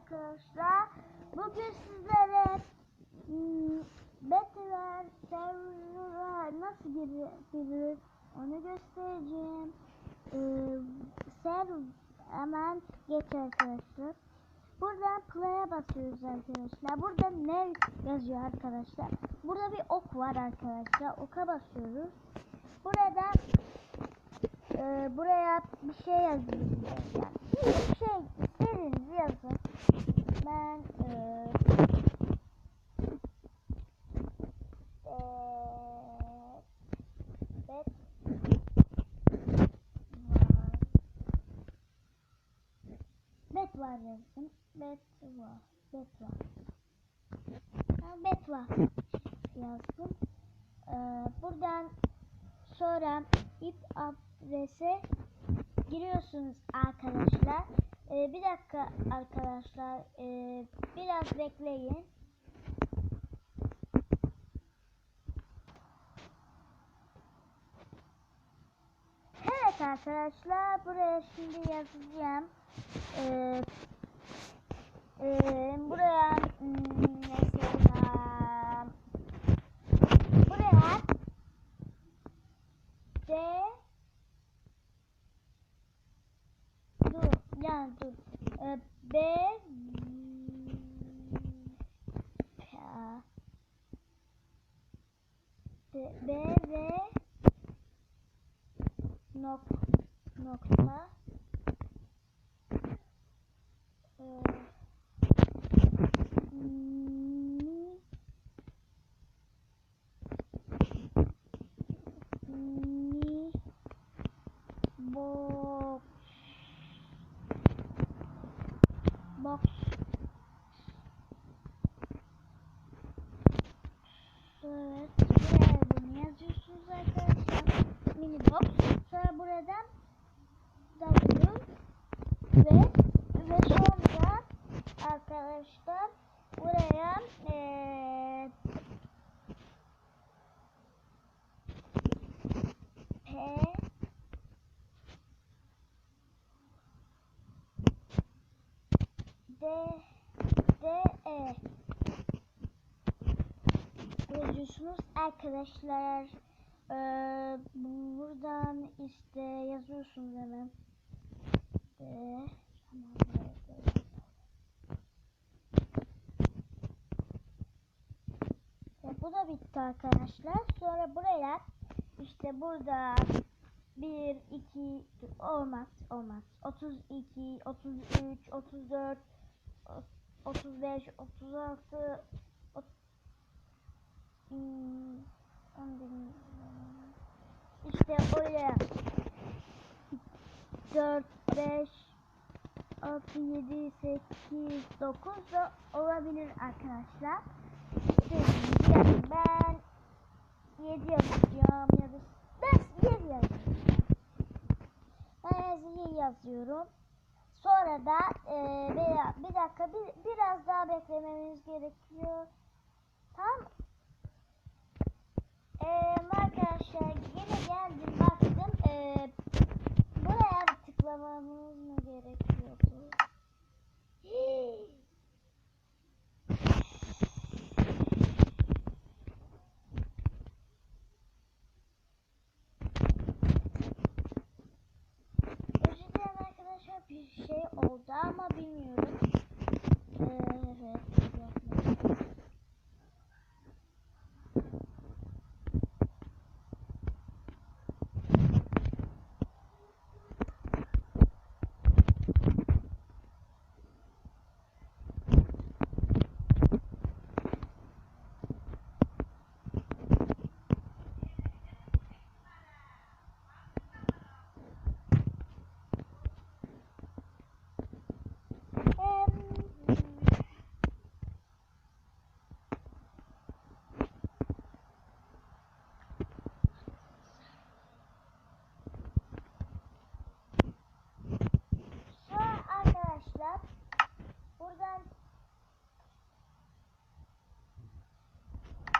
arkadaşlar. Bugün sizlere hmm, Betler server'a nasıl girilir onu göstereceğim. Ee, server hemen geç arkadaşlar. Buradan play'e basıyoruz arkadaşlar. Burada ne yazıyor arkadaşlar? Burada bir ok var arkadaşlar. Oka basıyoruz. Burada e, buraya bir şey yazıyoruz. Yani şey istediğinizi yazın. Ben e, var yazdım. Bet var. Bet var. Ha, bet var yazdım. Ee, buradan sonra ip adrese giriyorsunuz arkadaşlar. Ee, bir dakika arkadaşlar. Ee, biraz bekleyin. Evet arkadaşlar buraya şimdi yazacağım. Ee, buraya hmm, mesela buraya D dur yani dur ee, B K. B, B ve nok nokta. Ee, mi mi box box Evet, buraya bunu yazıyorsunuz arkadaşlar. Mini box. Sonra buradan W ve ve sonra arkadaşlar buraya eee P D D E yazıyorsunuz arkadaşlar. Ee, buradan işte yazıyorsunuz hemen. Ve bu da bitti arkadaşlar. Sonra buraya işte burada 1, 2, olmaz, olmaz. 32, 33, 34, 35, 36, ot- hmm, onu bilmiyorum. İşte oraya 4, 5, 6, 7, 8, 9 da olabilir arkadaşlar. Gibi ben 7 yazacağım ya da ben 7 yazacağım. Ben 7 yazıyorum. Sonra da e, bir, bir dakika bir, biraz daha beklememiz gerekiyor. Tamam. E, arkadaşlar yine geldim baktım. E, buraya tıklamamız şey oldu ama bilmiyorum. Ee, evet. yapmadım. Em, Sonra arkadaşlar buradan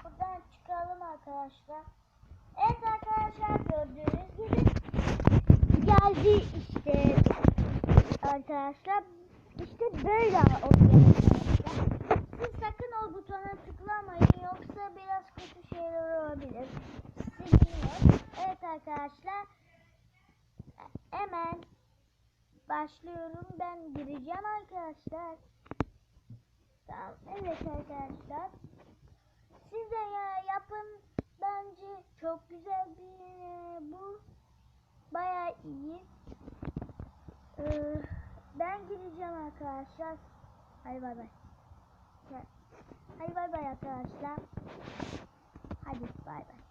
buradan çıkalım arkadaşlar. Evet arkadaşlar gördüğünüz gibi geldi işte arkadaşlar İşte böyle oluyor. Siz sakın o butona tıklamayın yoksa biraz kötü şeyler olabilir. Siliniyor. Evet arkadaşlar. Hemen başlıyorum. Ben gireceğim arkadaşlar. Tamam. Evet arkadaşlar. Siz de ya yapın. Bence çok güzel bir bu. Baya iyi. Ee, ben gireceğim arkadaşlar. Hadi bay bay. Hadi bay bay arkadaşlar. Hadi bay bay.